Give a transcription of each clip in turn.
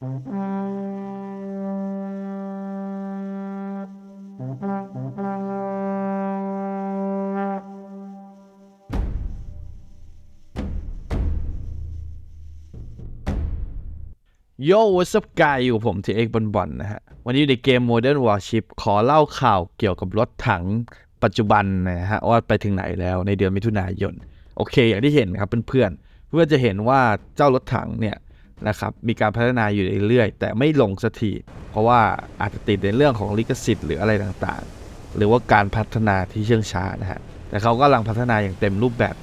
โย่ what's up guy อยู่ผมทีเอ็กบอลบอลนะฮะ วันนี้อยู่ในเกม Modern Warship ขอเล่าข่าวเกี่ยวกับรถถังปัจจุบันนะฮะ ว่าไปถึงไหนแล้วในเดือนมิถุนายน โอเค อย่างที่เห็นครับเพื่อนๆ เพื่อนจะเห็นว่าเจ้ารถถังเนี่ย นะครับมีการพัฒนาอยู่เรื่อยๆแต่ไม่ลงสักทีเพราะว่าอาจจะติดในเรื่องของลิขสิทธิ์หรืออะไรต่างๆ หรือว่าการพัฒนาที่เชื่องช้านะฮะแต่เขากำลังพัฒนาอย่างเต็มรูปแบบ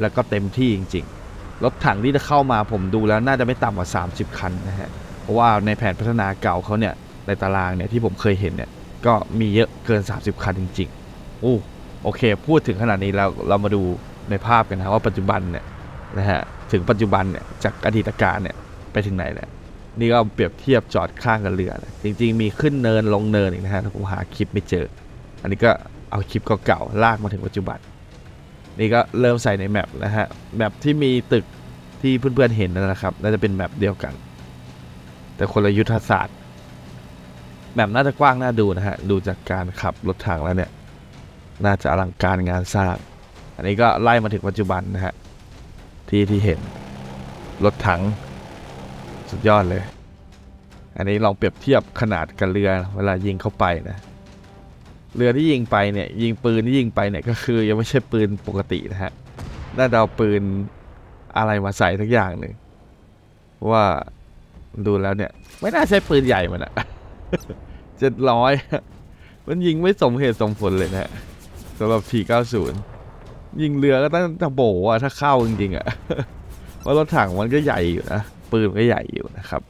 แล้วก็เต็มที่จริงๆรถถังที่จะเข้ามาผมดูแล้วน่าจะไม่ต่ำกว่า 30 คันนะฮะเพราะว่าในแผนพัฒนาเก่าเขาเนี่ยในตารางเนี่ยที่ผมเคยเห็นเนี่ยก็มีเยอะเกิน 30 คันจริงๆอู้โอเค พูดถึงขนาดนี้แล้วเรามาดูในภาพกันนะว่าปัจจุบันเนี่ยนะฮะถึงปัจจุบันเนี่ยจากอดีตการเนี่ย ไปถึงไหนแล้วนี่ก็เปรียบเทียบจอดข้างกับเรือนะจริง ๆ มีขึ้นเนินลงเนินอีกนะฮะแต่ผมหาคลิปไม่เจอ อันนี้ก็เอาคลิปเก่าๆลากมาถึงปัจจุบัน นี่ก็เริ่มใส่ในแมปนะฮะแมปที่มีตึกที่เพื่อนๆเห็นนั่นแหละครับน่าจะเป็นแมปเดียวกัน แต่คนละยุทธศาสตร์แมปน่าจะกว้างน่าดูนะฮะดูจากการขับรถถังแล้วเนี่ยน่าจะอลังการงานสร้าง อันนี้ก็ไล่มาถึงปัจจุบันนะฮะที่ที่เห็นรถถัง สุดยอดเลย อันนี้ลองเปรียบเทียบขนาดกับเรือเวลายิงเข้าไปนะ เรือที่ยิงไปเนี่ยยิงปืนที่ยิงไปเนี่ยก็คือยังไม่ใช่ปืนปกตินะฮะ น่าจะเอาปืนอะไรมาใส่ทักอย่างหนึ่งเพราะว่าดูแล้วเนี่ย ไม่น่าใช่ปืนใหญ่มันอะเจ็ดร้อยมันยิงไม่สมเหตุสมผลเลยนะฮะสำหรับ T90 ยิงเรือก็ต้องตะโบอะถ้าเข้าจริงๆอะเพราะรถถังมันก็ใหญ่อยู่นะ ปืนก็ใหญ่อยู่นะครับ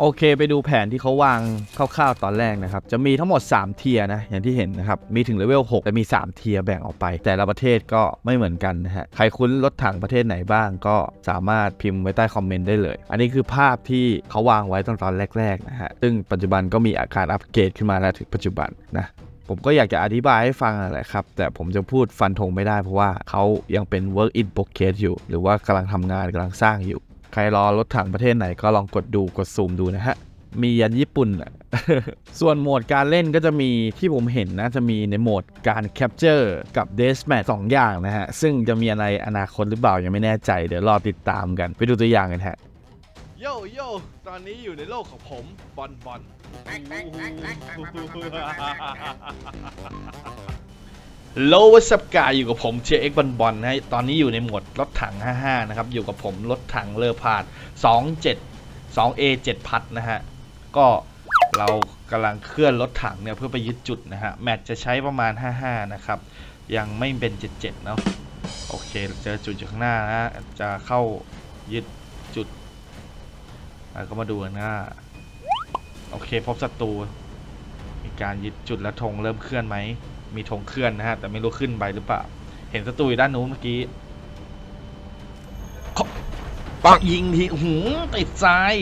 โอเคไปดูแผนที่เขาวางคร่าวๆตอนแรกนะครับ จะมีทั้งหมด 3 เทียนะ อย่างที่เห็นนะครับ มีถึงเลเวล 6 แต่มี 3 เทียแบ่งออกไป แต่ละประเทศก็ไม่เหมือนกันนะฮะ ใครคุ้นรถถังประเทศไหนบ้างก็สามารถพิมพ์ไว้ใต้คอมเมนต์ได้เลย อันนี้คือภาพที่เขาวางไว้ตอนตอนแรกๆนะฮะ ซึ่งปัจจุบันก็มีอาการอัปเกรดขึ้นมาแล้วถึงปัจจุบันนะผมก็อยากจะอธิบายให้ฟังแหละครับ แต่ผมจะพูดฟันธงไม่ได้เพราะว่าเขายังเป็น work in progress อยู่ หรือว่ากำลังทำงานกำลังสร้างอยู่ ครรอรถถังประเทศไหนก็ลองกดดูกดซูมดูนะฮะ มียันญี่ปุ่นอะส่วนโหมดการเล่นก็จะมีที่ผมเห็นนะ จะมีในโหมดการแคปเจอร์กับ Deathmatch สองอย่างนะฮะ ซึ่งจะมีอะไรอนาคตหรือเปล่ายังไม่แน่ใจ เดี๋ยวรอติดตามกัน ไปดูตัวอย่างกันฮะโยโย่ตอนนี้อยู่ในโลกของผมบอลบอล โลวัสกายอยู่กับผมเชียร์เอ็กบอลบอลนะฮะตอนนี้อยู่ในหมวดรถถัง 55 นะครับ อยู่กับผมรถถังเลอพาด 27 2A 7พัดนะฮะ ก็เรากำลังเคลื่อนรถถังเนี่ยเพื่อไปยึดจุดนะฮะ แมตช์จะใช้ประมาณ 55 นะครับ ยังไม่เป็น 77 เนาะโอเค เจอจุดอยู่ข้างหน้านะฮะจะเข้ายึดจุดแล้วก็มาดูกันหน้าโอเค พบศัตรู มีการยึดจุดและธงเริ่มเคลื่อนไหม มีธงเคลื่อนนะฮะ แต่ไม่รู้ขึ้นไปหรือเปล่า เห็นศัตรูอยู่ด้านนู้นเมื่อกี้เขาปักยิงทีหูติดซ้าย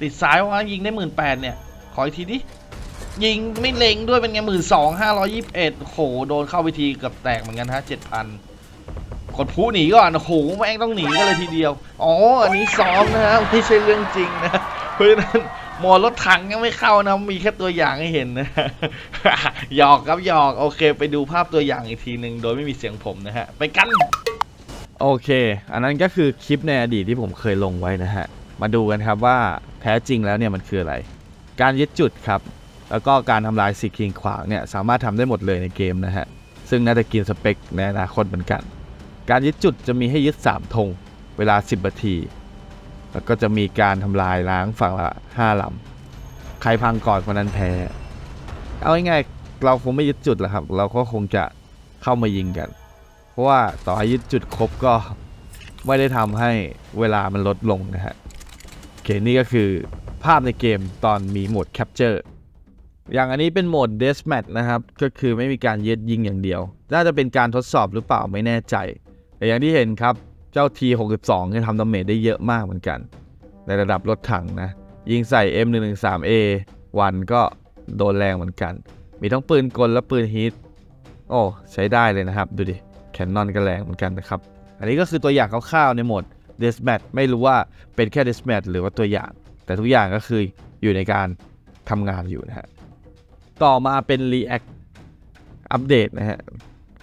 ติดซ้ายว่ายิงได้หมื่นแปดเนี่ย ขออีกทีดิ ยิงไม่เล็งด้วยเป็นไงหมื่นสองห้าร้อยยี่สิบเอ็ดโห โดนเข้าไปทีเกือบแตกเหมือนกันฮะเจ็ดพันกดผู้หนีก่อนโอ้โหแม่งต้องหนีกันเลยทีเดียว อ๋อ อันนี้ซ้อมนะฮะไม่ใช่เรื่องจริงนะ เพราะฉะนั้นห มอรถถังยังไม่เข้านะ มีแค่ตัวอย่างให้เห็นนะหยอกครับหยอกโอเค ไปดูภาพตัวอย่างอีกทีหนึ่งโดยไม่มีเสียงผมนะฮะ ไปกัน โอเค อันนั้นก็คือคลิปในอดีตที่ผมเคยลงไว้นะฮะ มาดูกันครับว่าแท้จริงแล้วเนี่ยมันคืออะไร การยึดจุดครับ แล้วก็การทำลายสิ่งกีดขวางเนี่ยสามารถทำได้หมดเลยในเกมนะฮะ ซึ่งน่าจะกินสเปคในอนาคตเหมือนกัน การยึดจุดจะมีให้ยึด3ธงเวลา 10นาที แล้วก็จะมีการทำลายล้างฝั่งละ5ลำใครพังก่อนคนนั้นแพ้ เอาง่ายๆเราคงไม่ยึดจุดแหละครับ เราก็คงจะเข้ามายิงกัน เพราะว่าต่อให้ยึดจุดครบก็ไม่ได้ทำให้เวลามันลดลงนะฮะโอเคนี่ก็คือภาพในเกมตอนมีโหมดแคปเจอร์อย่างอันนี้เป็นโหมด Deathmatch นะครับ ก็คือไม่มีการยึดยิงอย่างเดียว น่าจะเป็นการทดสอบหรือเปล่าไม่แน่ใจ แต่อย่างที่เห็นครับ เจ้า T62 เนี่ยทำดาเมจได้เยอะมากเหมือนกัน ในระดับรถถังนะ ยิงใส่ M113A วันก็โดนแรงเหมือนกัน มีทั้งปืนกลและปืนฮีทโอ้ ใช้ได้เลยนะครับ ดูดิ แคนนอนก็แรงเหมือนกันนะครับ อันนี้ก็คือตัวอย่างคร่าวๆในโหมด Deathmatch ไม่รู้ว่าเป็นแค่ Deathmatch หรือว่าตัวอย่างแต่แต่ทุกอย่างก็คืออยู่ในการทำงานอยู่นะฮะ ต่อมาเป็น React อัปเดตนะฮะ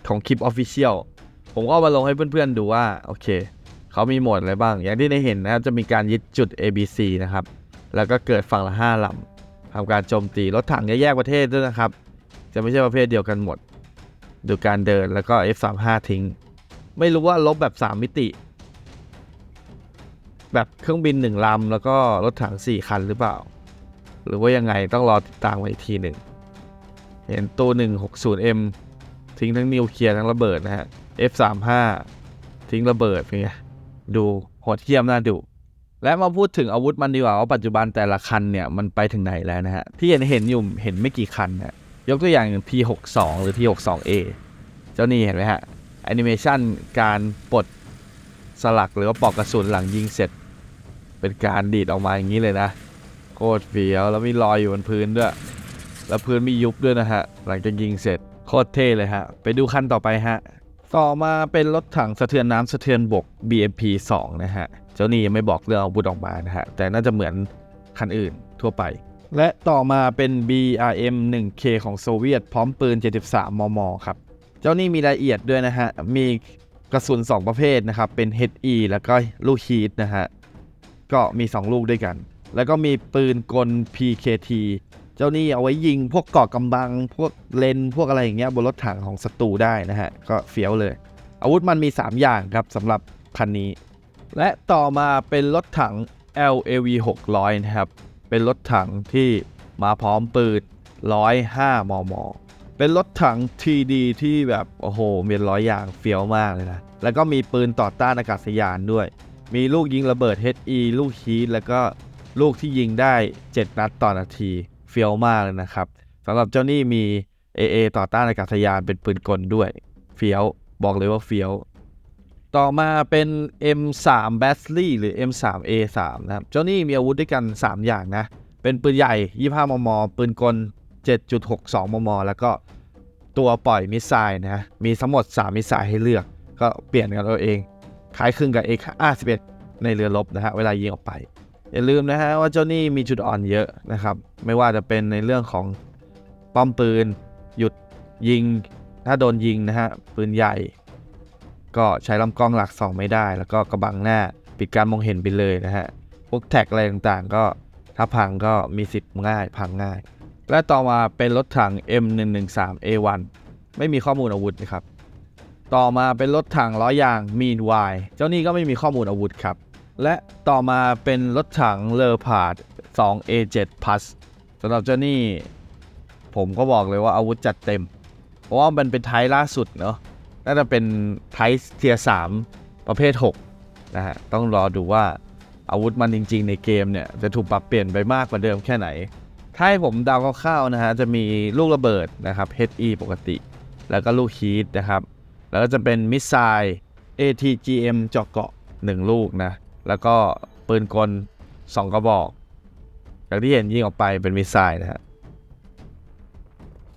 ของคลิป Official ผมก็เอามาลงให้เพื่อนๆดูว่าโอเคเขามีโหมดอะไรบ้าง อย่างที่ได้เห็นนะครับจะมีการยึดจุด ABC นะครับ แล้วก็เกิดฝั่งละ5ลำทำการโจมตีรถถังแยกประเทศด้วยนะครับ จะไม่ใช่ประเภทเดียวกันหมด ดูการเดินแล้วก็ F35 ทิ้ง ไม่รู้ว่าลบแบบ 3 มิติ แบบเครื่องบิน 1ลำแล้วก็รถถัง 4 คันหรือเปล่า หรือว่ายังไงต้องรอติดตามไว้อีกทีหนึ่งเห็นตัว 160M ทิ้งทั้งนิวเคลียร์ทั้งระเบิดนะฮะ F35 ทิ้งระเบิดเป็นไงดูโหดเหี้ยมน่าดูและมาพูดถึงอาวุธมันดีกว่าว่าปัจจุบันแต่ละคันเนี่ยมันไปถึงไหนแล้วนะฮะที่เห็นเห็นอยู่เห็นไม่กี่คันนะยกตัวอย่างอย่าง P62 หรือ P62A เจ้านี่เห็นไหมฮะแอนิเมชันการปลดสลักหรือว่าปอกกระสุนหลังยิงเสร็จ เป็นการดีดออกมาอย่างนี้เลยนะโคตรเฟี้ยวแล้วมีรอยอยู่บนพื้นด้วย แล้วพื้นมียุบด้วยนะฮะหลังจากยิงเสร็จ โคตรเท่เลยฮะ ไปดูคันต่อไปฮะ ต่อมาเป็นรถถังสะเทือนน้ำสะเทือนบก BMP 2 นะฮะ เจ้านี่ยังไม่บอกเรื่องอาวุธออกมานะฮะ แต่น่าจะเหมือนคันอื่นทั่วไป และต่อมาเป็น BRM 1K ของโซเวียต พร้อมปืน 73 มม ครับ เจ้านี่มีรายละเอียดด้วยนะฮะ มีกระสุน 2 ประเภทนะครับ เป็น HE แล้วก็ลูกฮีทนะฮะ ก็มี 2 ลูกด้วยกัน แล้วก็มีปืนกล PKT เจ้านี่เอาไว้ยิงพวกเกาะกำบัง พวกเลนพวกอะไรอย่างเงี้ยบนรถถังของศัตรูได้นะฮะ ก็เฟี้ยวเลย อาวุธมันมี 3 อย่างครับสำหรับคันนี้ และต่อมาเป็นรถถัง LAV 600 นะครับ เป็นรถถังที่มาพร้อมปืน 105 มม เป็นรถถัง TD ที่แบบโอ้โหมีร้อยอย่างเฟี้ยวมากเลยนะ แล้วก็มีปืนต่อต้านอากาศยานด้วย มีลูกยิงระเบิด HE ลูกฮีทแล้วก็ลูกที่ยิงได้ 7 นัดต่อนาที เฟี้ยวมากเลยนะครับสำหรับเจ้านี่มี AA ต่อต้านอากาศยานเป็นปืนกลด้วยเฟี้ยวบอกเลยว่าเฟี้ยว ต่อมาเป็น M3 b a s l y หรือ M3A3 นะครับ เจ้านี่มีอาวุธด้วยกัน 3 อย่างนะ เป็นปืนใหญ่ 25 มม ปืนกล 7.62 มม แล้วก็ตัวปล่อยมิสไซล์นะมีทั้งหมด 3 มิสไซล์ให้เลือก ก็เปลี่ยนกันเอาเอง คล้ายคลึงกับ X51 ในเรือรบนะฮะ เวลายิงออกไป อย่าลืมนะฮะว่าเจ้านี่มีจุดอ่อนเยอะนะครับ ไม่ว่าจะเป็นในเรื่องของป้อมปืน หยุดยิง ถ้าโดนยิงนะฮะปืนใหญ่ ก็ใช้ลำกล้องหลัก 2 ไม่ได้ แล้วก็กระบังหน้าปิดการมองเห็นไปเลยนะฮะพวกแท็กอะไรต่างๆ ก็ถ้าพังก็มีสิทธิ์ง่าย พังง่าย และต่อมาเป็นรถถัง M113A1 ไม่มีข้อมูลอาวุธนะครับต่อมาเป็นรถถังล้อยาง Meanwhile เจ้านี่ก็ไม่มีข้อมูลอาวุธครับ และต่อมาเป็นรถถังเลอพาด 2A7 Plus สำหรับเจ้านี่ผมก็บอกเลยว่าอาวุธจัดเต็ม เพราะว่ามันเป็นไทยล่าสุดเนาะน่าจะเป็นไทส์เทียสามประเภท 6 นะฮะ ต้องรอดูว่าอาวุธมันจริง ๆ ในเกมเนี่ย จะถูกปรับเปลี่ยนไปมากกว่าเดิมแค่ไหน ถ้าให้ผมเดาคร่าวๆนะฮะ จะมีลูกระเบิดนะครับ HE ปกติ แล้วก็ลูกฮีทนะครับ แล้วก็จะเป็นมิสไซล์ ATGM เจาะเกาะ 1 ลูกนะ แล้วก็ปืนกล2กระบอกอย่างที่เห็นยิงออกไปเป็นมิสไซล์นะฮะ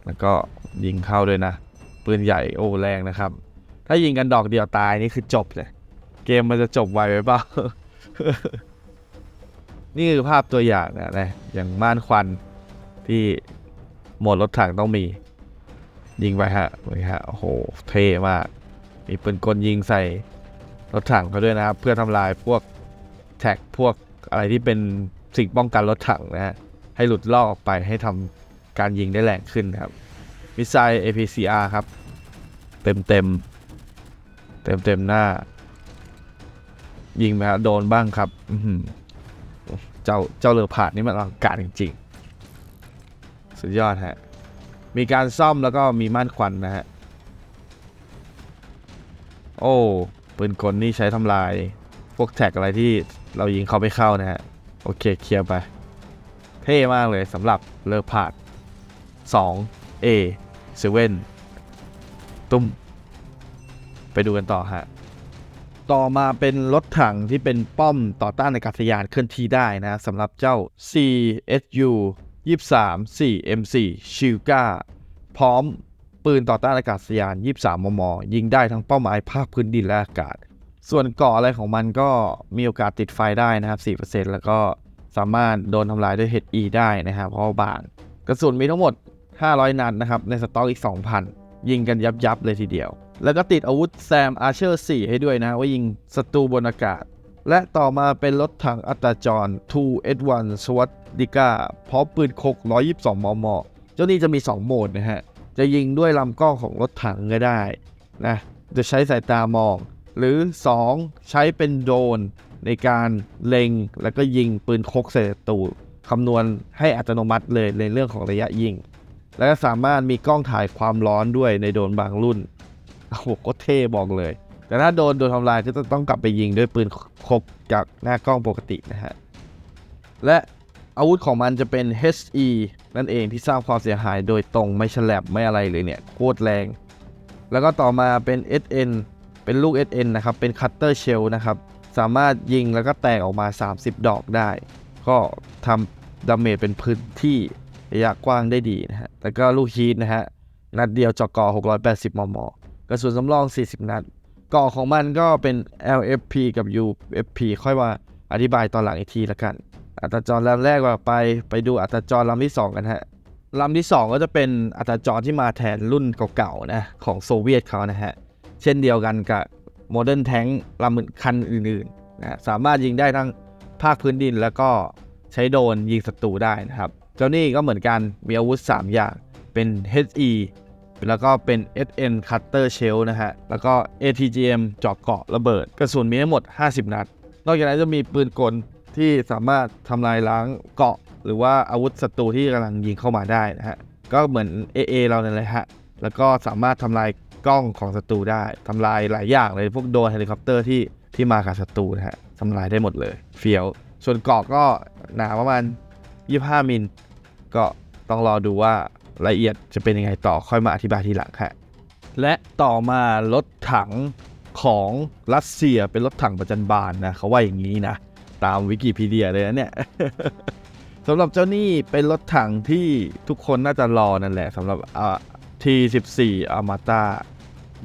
แล้วก็ยิงเข้าด้วยนะ ปืนใหญ่โอ้แรงนะครับ ถ้ายิงกันดอกเดียวตายนี่คือจบเลย เกมมันจะจบไวไปเปล่า นี่คือภาพตัวอย่างนะนะอย่างม่านควันที่หมดรถถังต้องมี ยิงไปฮะนี่ฮะ โอ้โห เท่มาก มีปืนกลยิงใส่รถถังเขาด้วยนะครับ เพื่อทำลายพวก แท็กพวกอะไรที่เป็นสิ่งป้องกันรถถังนะฮะ ให้หลุดลอกออกไปให้ทำการยิงได้แรงขึ้นครับ มิสไซล์ APCR ครับ เต็มเต็มเต็มเต็มหน้า ยิงไปครับโดนบ้างครับเจ้าเจ้าเรือผาดนี่มันอลังการจริงๆ สุดยอดฮะ มีการซ่อมแล้วก็มีม่านควันนะฮะ โอ้ปืนกลนี่ใช้ทำลาย พวกแท็กอะไรที่ เรายิงเขาไม่เข้านะฮะ โอเคเคลียร์ไป เท่มากเลยสำหรับเรือผาด 2 A 7ตุ้ม ไปดูกันต่อฮะ ต่อมาเป็นรถถังที่เป็นป้อมต่อต้านอากาศยานเคลื่อนที่ได้นะสำหรับเจ้า CSU 23 4MC s h i l g a พร้อมปืนต่อต้านอากาศยาน 23 มม ยิงได้ทั้งเป้าหมายภาคพื้นดินและอากาศ ส่วนเกาะอะไรของมันก็มีโอกาสติดไฟได้นะครับ 4%แล้วก็สามารถโดนทำลายด้วย HE ได้นะครับ เพราะบางกระสุนมีทั้งหมด 500 นัดนะครับ ในสต็อกอีก 2,000 ยิงกันยับยับๆเลยทีเดียว แล้วก็ติดอาวุธแซมอาร์เชอร์4ให้ด้วยนะ ว่ายิงศัตรูบนอากาศ และต่อมาเป็นรถถังอัตราจร 2S1 สวัสดิก้าพร้อมปืนคก 122 มม เจ้านี่จะมี 2 โหมดนะฮะ จะยิงด้วยลำกล้องของรถถังก็ได้นะจะใช้สายตามอง หรือ 2 ใช้เป็นโดรนในการเล็งแล้วก็ยิงปืนคกใส่ศัตรูคำนวณให้อัตโนมัติเลยในเรื่องของระยะยิง แล้วก็สามารถมีกล้องถ่ายความร้อนด้วยในโดรนบางรุ่นโอ้โหก็เท่บอกเลย แต่ถ้าโดนโดนทำลายก็จะต้องกลับไปยิงด้วยปืนคกจากหน้ากล้องปกตินะฮะ และอาวุธของมันจะเป็น HE นั่นเองที่สร้างความเสียหายโดยตรงไม่ฉลับไม่อะไรเลยเนี่ย โคตรแรง แล้วก็ต่อมาเป็น SN เป็นลูก SN นะครับ เป็นคัตเตอร์เชลนะครับ สามารถยิงแล้วก็แตกออกมา 30 ดอกได้ ก็ทำดาเมจเป็นพื้นที่ระยะกว้างได้ดีนะฮะ แล้วก็ลูกฮีทนะฮะ นัดเดียวเจาะกอ 680 มม กระสุนสำรอง 40 นัดกาะของมันก็เป็น LFP กับ UFP ค่อยมาอธิบายตอนหลังอีกทีละกัน อัตราจรลำแรกว่าไปไปดูอัตราจรลำที่ 2 กันฮะลำที่ 2 ก็จะเป็นอัตราจรที่มาแทนรุ่นเก่าๆนะของโซเวียตเขานะฮะ เช่นเดียวกันกับโมเดิร์นแทงลำคันอื่นๆนะสามารถยิงได้ทั้งภาคพื้นดินแล้วก็ใช้โดนยิงศัตรูได้นะครับ เจ้านี่ก็เหมือนกันมีอาวุธ 3 อย่างเป็น HE แล้วก็เป็น SN Cutter Shell นะฮะ แล้วก็ ATGM เจาะเกาะระเบิด กระสุนมีทั้งหมด 50 นัด นอกจากนั้นจะมีปืนกลที่สามารถทำลายล้างเกาะ หรือว่าอาวุธศัตรูที่กำลังยิงเข้ามาได้นะฮะ ก็เหมือน AA เราเนี่ยแหละฮะ แล้วก็สามารถทำลาย กล้องของศัตรูได้ทำลายหลายอย่างเลยพวกโดรนเฮลิคอปเตอร์ที่ที่มากับศัตรูนะฮะทำลายได้หมดเลยเฟี้ยว ส่วนเกาะก็หนาประมาณ 25 มิล ก็ต้องรอดูว่ารายละเอียดจะเป็นยังไงต่อค่อยมาอธิบายทีหลังฮะและต่อมารถถังของรัสเซียเป็นรถถังประจันบานนะเขาว่าอย่างนี้นะ ตามวิกิพีเดียเลยนะเนี่ยสำหรับเจ้านี่เป็นรถถังที่ทุกคนน่าจะรอนั่นแหละสำหรับอ่า T14 Armata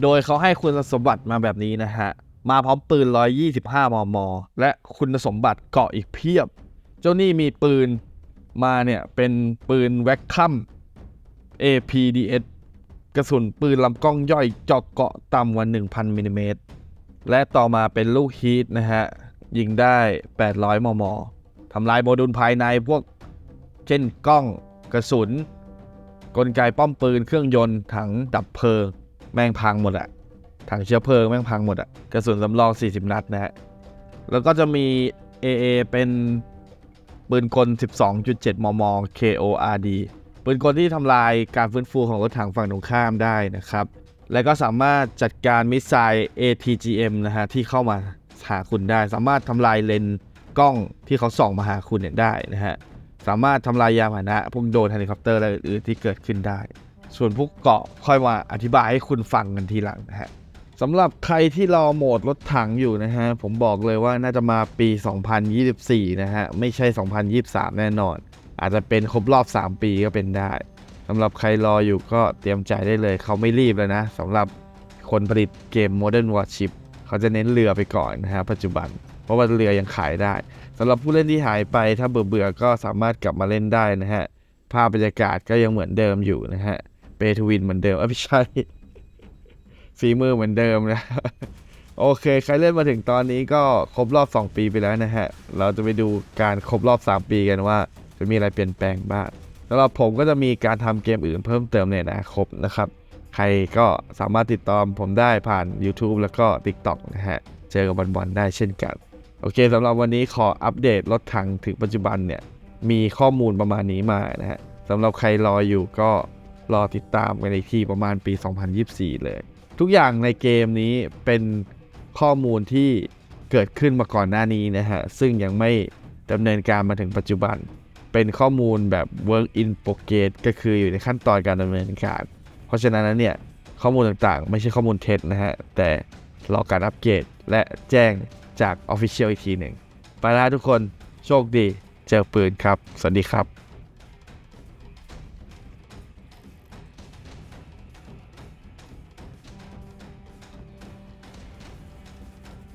โดยเขาให้คุณสมบัติมาแบบนี้นะฮะ มาพร้อมปืน 125 มม และคุณสมบัติเกาะอีกเพียบ เจ้านี่มีปืนมาเนี่ย เป็นปืนแวคคัม APDS กระสุนปืนลำกล้องย่อยเจาะเกาะต่ำกว่า 1,000มิลลิเมตร และต่อมาเป็นลูกฮีทนะฮะ ยิงได้ 800 มม ทำลายโมดูลภายในพวก เช่นกล้องกระสุน กลไกป้อมปืนเครื่องยนต์ถังดับเพลิง แม่งพังหมดอะถังเชื้อเพลิงแม่งพังหมดอะกระสุนสำรอง 40 นัดนะฮะ แล้วก็จะมี AA เป็นปืนกล 12.7 มม KORD ปืนกลที่ทำลายการฟื้นฟูของรถถังฝั่งตรงข้ามได้นะครับ และก็สามารถจัดการมิสไซล์ ATGM นะฮะที่เข้ามาหาคุณได้ สามารถทำลายเลนส์กล้องที่เขาส่องมาหาคุณเนี่ยได้นะฮะ สามารถทำลายยานพาหนะพวกโดรนเฮลิคอปเตอร์อะไรอื่นๆที่เกิดขึ้นได้ ส่วนพวกเกาะค่อยมาอธิบายให้คุณฟังกันทีหลังนะฮะสำหรับใครที่รอโหมดรถถังอยู่นะฮะ ผมบอกเลยว่าน่าจะมาปี 2024 นะฮะ ไม่ใช่ 2023 แน่นอน อาจจะเป็นครบรอบ 3 ปีก็เป็นได้สำหรับใครรออยู่ก็เตรียมใจได้เลย เขาไม่รีบแล้วนะสำหรับคนผลิตเกม Modern Warship เขาจะเน้นเรือไปก่อนนะฮะ ปัจจุบัน เพราะว่าเรือยังขายได้สำหรับผู้เล่นที่หายไปถ้าเบื่อๆก็สามารถกลับมาเล่นได้นะฮะภาพบรรยากาศก็ยังเหมือนเดิมอยู่นะฮะ เปทวินเหมือนเดิมเอ้ยไม่ใช่ฝีมือเหมือนเดิมนะโอเค ใครเล่นมาถึงตอนนี้ก็ครบรอบ 2 ปีไปแล้วนะฮะ เราจะไปดูการครบรอบ 3 ปีกันว่า จะมีอะไรเปลี่ยนแปลงบ้างสำหรับผมก็จะมีการทำเกมอื่นเพิ่มเติมในอนาคตนะครับ ใครก็สามารถติดตามผมได้ผ่าน YouTube แล้วก็ TikTok นะฮะ เจอกับบอลๆได้เช่นกัน โอเคสำหรับวันนี้ขออัปเดตรถถังถึงปัจจุบันเนี่ย มีข้อมูลประมาณนี้มานะฮะสำหรับใครรออยู่ก็ รอติดตามกันในทีประมาณปี 2024 เลย ทุกอย่างในเกมนี้เป็นข้อมูลที่เกิดขึ้นมาก่อนหน้านี้นะฮะ ซึ่งยังไม่ดำเนินการมาถึงปัจจุบัน เป็นข้อมูลแบบ work in progress ก็คืออยู่ในขั้นตอนการดำเนินการ เพราะฉะนั้นเนี่ยข้อมูลต่างๆ ไม่ใช่ข้อมูลเท็จนะฮะ แต่รอการอัปเกรดและแจ้งจาก Official อีกทีหนึ่ง ไปแล้วทุกคนโชคดี เจอปืนครับ สวัสดีครับ